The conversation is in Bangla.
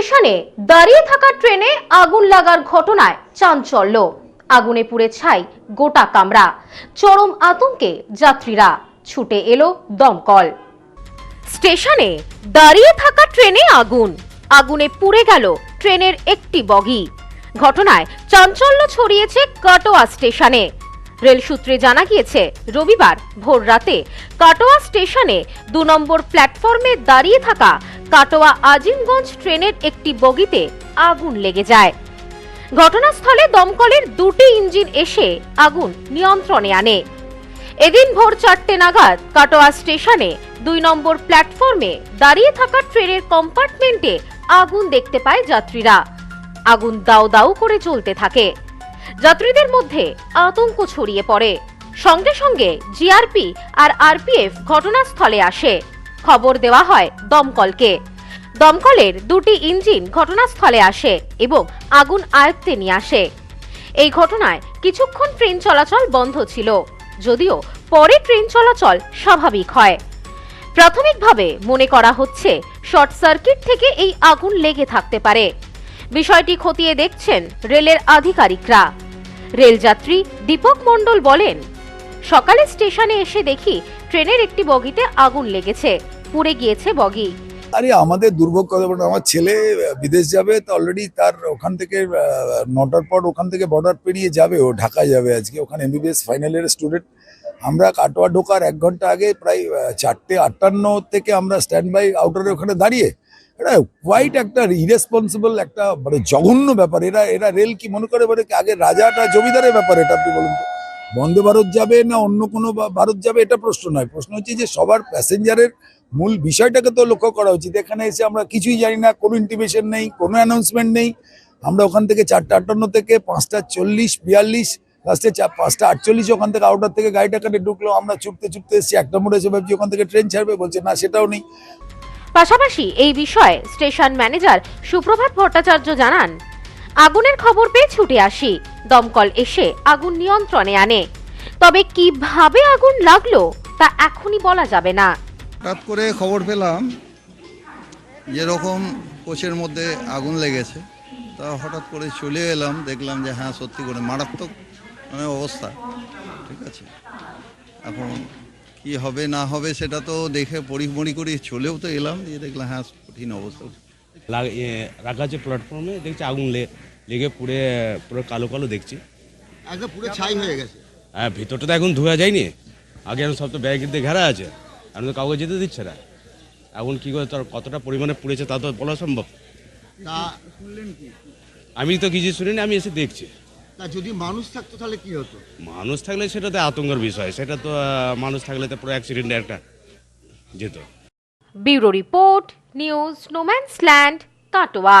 স্টেশনে দাঁড়িয়ে থাকা ট্রেনে আগুন লাগার ঘটনায় চাঞ্চল্য। আগুনে পুড়ে ছাই গোটা কামরা। চরম আতঙ্কে যাত্রীরা। ছুটে এলো দমকল। স্টেশনে দাঁড়িয়ে থাকা ট্রেনে আগুন। আগুনে পুড়ে গেল ট্রেনের একটি বগি। ঘটনায় চাঞ্চল্য ছড়িয়েছে কাটোয়া স্টেশনে। রেল সূত্রে জানা গিয়েছে, রবিবার ভোর রাতে কাটোয়া স্টেশনে দু নম্বর প্ল্যাটফর্মে দাঁড়িয়ে থাকা কাটোয়া আজিমগঞ্জ ট্রেনের একটি বগিতে আগুন লেগে যায়। ঘটনাস্থলে দমকলের দুটি ইঞ্জিন এসে আগুন নিয়ন্ত্রণে আনে। এদিন ভোর চারটে নাগাদ কাটোয়া স্টেশনে দুই নম্বর প্ল্যাটফর্মে দাঁড়িয়ে থাকা ট্রেনের কম্পার্টমেন্টে আগুন দেখতে পায় যাত্রীরা। আগুন দাউ দাউ করে চলতে থাকে। যাত্রীদের মধ্যে আতঙ্ক ছড়িয়ে পড়ে। সঙ্গে সঙ্গে জিআরপি আর আরপিএফ ঘটনাস্থলে আসে। খবর দেওয়া হয় দমকলকে। দমকলের দুটি ইঞ্জিন ঘটনাস্থলে আসে এবং আগুন আয়ত্তে নিয়ে আসে। এই ঘটনায় কিছুক্ষণ ট্রেন চলাচল বন্ধ ছিল, যদিও পরে ট্রেন চলাচল স্বাভাবিক হয়। প্রাথমিকভাবে মনে করা হচ্ছে, শর্ট সার্কিট থেকে এই আগুন লেগে থাকতে পারে। বিষয়টি খতিয়ে দেখছেন রেলের আধিকারিকরা। রেলযাত্রী দীপক মণ্ডল বলেন, সকালে স্টেশনে এসে দেখি ট্রেনের একটি বগিতে আগুন লেগেছে। পুড়ে গিয়েছে বগি। আরে, আমাদের দুর্ভোগ কথা আমার ছেলে বিদেশ যাবে, তো অলরেডি তার ওখান থেকে নটার পর ওখান থেকে বর্ডার পেরিয়ে যাবে, ও ঢাকা যাবে আজকে। ওখানে এমবিবিএস ফাইনাল ইয়ারের স্টুডেন্ট আমরা কাটোয়া ঢোকার এক ঘণ্টা আগে প্রায় চারটে আটান্ন থেকে আমরা স্ট্যান্ড বাই আউটারে ওখানে দাঁড়িয়ে। এটা হোয়াইট একটা ইরেসপন্সিবল একটা মানে জঘন্য ব্যাপার। এরা এরা রেল কি মনে করে মানে আগে রাজাটা জমিদারের ব্যাপার এটা আপনি বলুন তো। বন্দে ভারত যাবে না অন্য কোনো ভারত যাবে এটা প্রশ্ন নয়। প্রশ্ন হচ্ছে যে সবার প্যাসেঞ্জারের মূল বিষয়টাকে তো লক্ষ্য করা উচিত। এখানে এসে আমরা কিছুই জানি না, কোনো ইন্টিমেশন নেই, কোনো অ্যানাউন্সমেন্ট নেই। আমরা ওখান থেকে চারটা আটান্ন থেকে পাঁচটা চল্লিশ, বিয়াল্লিশ লাস্টে চা পাঁচটা আটচল্লিশ ওখান থেকে আউটার থেকে গাড়িটা কাটে ঢুকলো, আমরা ছুটতে ছুটতে এসেছি। একটা মোড়ে এসে ভাবছি ওখান থেকে ট্রেন ছাড়বে, বলছে না, সেটাও নেই। পাশাপাশি এই বিষয়ে স্টেশন ম্যানেজার সুপ্রভাত ভট্টাচার্য জানান, আগুনের খবর পেয়ে ছুটে আসি। দমকল এসে আগুন নিয়ন্ত্রণে আনে। তবে কীভাবে আগুন লাগল তা এখনই বলা যাবে না। হঠাৎ করে খবর পেলাম যেরকম কোচের মধ্যে আগুন লেগেছে। তা হঠাৎ করে চলে এলাম দেখলাম যে হ্যাঁ সত্যি করে মারাত্মক মানে অবস্থা। ঠিক আছে। এখন কি হবে না হবে সেটা তো দেখে পরিমরি করে চলেও তো এলাম দিয়ে দেখলাম হ্যাঁ কঠিন অবস্থা। রাখা আছে প্ল্যাটফর্মে দেখছি আগুন লেগে পুড়ে পুরো কালো কালো দেখছি। একদম পুরো ছাই হয়ে গেছে। হ্যাঁ ভিতরটা তো এখন ধোয়া যায়নি। আগে এখন সব তো ব্যাগ দিয়ে ঘেরা আছে। এখন তো কাউকে যেতে দিচ্ছে না। এখন কী করে তার কতটা পরিমাণে পুড়েছে তা তো বলা সম্ভব? তা শুনলেন কি? আমি তো কিছু শুনিনি আমি এসে দেখছি। তা যদি মানুষ থাকতো তাহলে কি হতো? মানুষ থাকলে সেটা তো আতঙ্কের বিষয় সেটা তো মানুষ থাকলে তো পুরো অ্যাক্সিডেন্ট একটা যেত। Bureau report news no man's land Katwa.